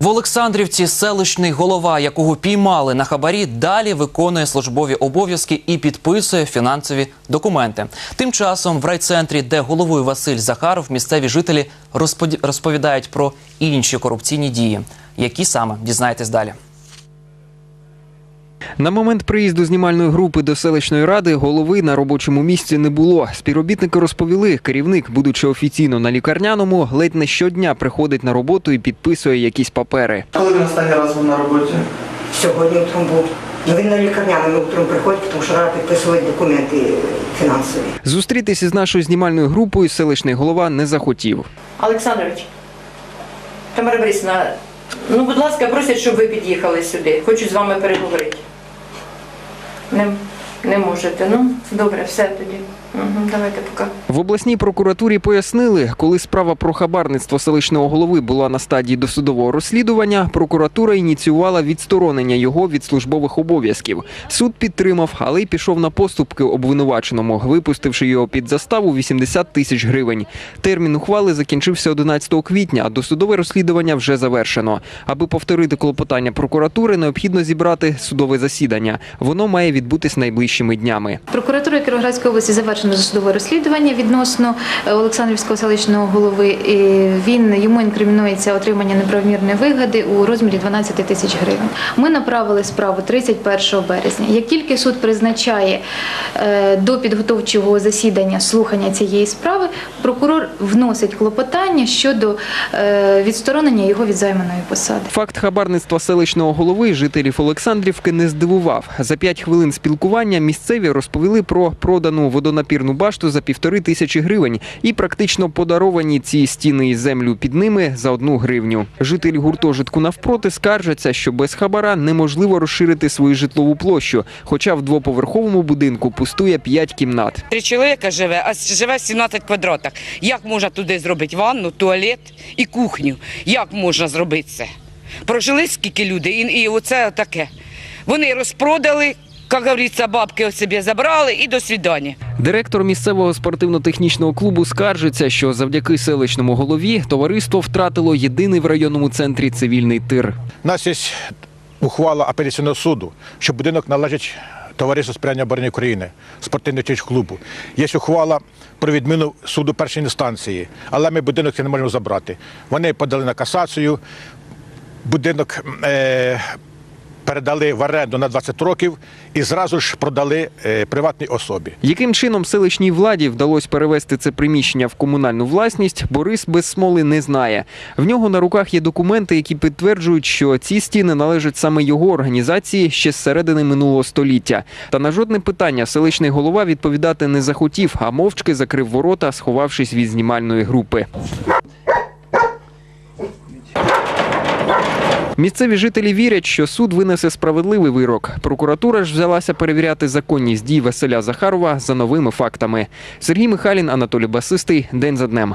В Олександрівці селищний голова, якого піймали на хабарі, далі виконує службові обов'язки і підписує фінансові документи. Тим часом в райцентрі, де головою Василь Захаров, місцеві жителі розповідають про інші корупційні дії. Які саме дізнаєтесь далі? На момент приїзду знімальної групи до селищної ради голови на робочому місці не було. Співробітники розповіли, керівник, будучи офіційно на лікарняному, ледь не щодня приходить на роботу і підписує якісь папери. Коли він останній раз був на роботі? Сьогодні утром був. Ну він на лікарняному утром приходить, тому що треба підписувати документи фінансові. Зустрітися з нашою знімальною групою селищний голова не захотів. Олександрович, Тамара Борисівна, ну, будь ласка, просять, щоб ви під'їхали сюди. Хочу з вами переговорити. Не, не можете. Ну, добре, все тоді. Давайте поки. В обласній прокуратурі пояснили, коли справа про хабарництво селищного голови була на стадії досудового розслідування, прокуратура ініціювала відсторонення його від службових обов'язків. Суд підтримав, але й пішов на поступки обвинуваченому, випустивши його під заставу 80 тисяч гривень. Термін ухвали закінчився 11 квітня, а досудове розслідування вже завершено. Аби повторити клопотання прокуратури, необхідно зібрати судове засідання. Воно має відбутись найближчими днями. Прокуратурою Кіровоградської області завершено досудове розслідування відносно е, Олександрівського селищного голови. І Він йому інкримінується отримання неправомірної вигоди у розмірі 12 тисяч гривень. Ми направили справу 31 березня. Як тільки суд призначає е, до підготовчого засідання слухання цієї справи, прокурор вносить клопотання щодо е, відсторонення його від займаної посади. Факт хабарництва селищного голови жителів Олександрівки не здивував. За п'ять хвилин спілкування місцеві розповіли про продану водонапірну башту за півтори тисячі гривень і практично подаровані ці стіни і землю під ними за одну гривню. Жителі гуртожитку навпроти скаржаться, що без хабара неможливо розширити свою житлову площу, хоча в двоповерховому будинку пустує п'ять кімнат. Три чоловіка живе, а живе в 17 квадратах. Як можна туди зробити ванну, туалет і кухню? Як можна зробити це? Прожили скільки люди, і, і оце таке. Вони розпродали, як говориться, бабки собі забрали і до свідання. Директор місцевого спортивно-технічного клубу скаржиться, що завдяки селищному голові товариство втратило єдиний в районному центрі цивільний тир. У нас є ухвала апеляційного суду, що будинок належить товариству сприяння оборони України, спортивного клубу. Є ухвала про відміну суду першої інстанції, але ми будинок не можемо забрати. Вони подали на касацію, будинок е, передали в оренду на 20 років і зразу ж продали е, приватній особі. Яким чином селищній владі вдалося перевести це приміщення в комунальну власність, Борис без смоли не знає. В нього на руках є документи, які підтверджують, що ці стіни належать саме його організації ще з середини минулого століття. Та на жодне питання селищний голова відповідати не захотів, а мовчки закрив ворота, сховавшись від знімальної групи. Місцеві жителі вірять, що суд винесе справедливий вирок. Прокуратура ж взялася перевіряти законність дій Василя Захарова за новими фактами. Сергій Михайлін, Анатолій Басистий. День за днем.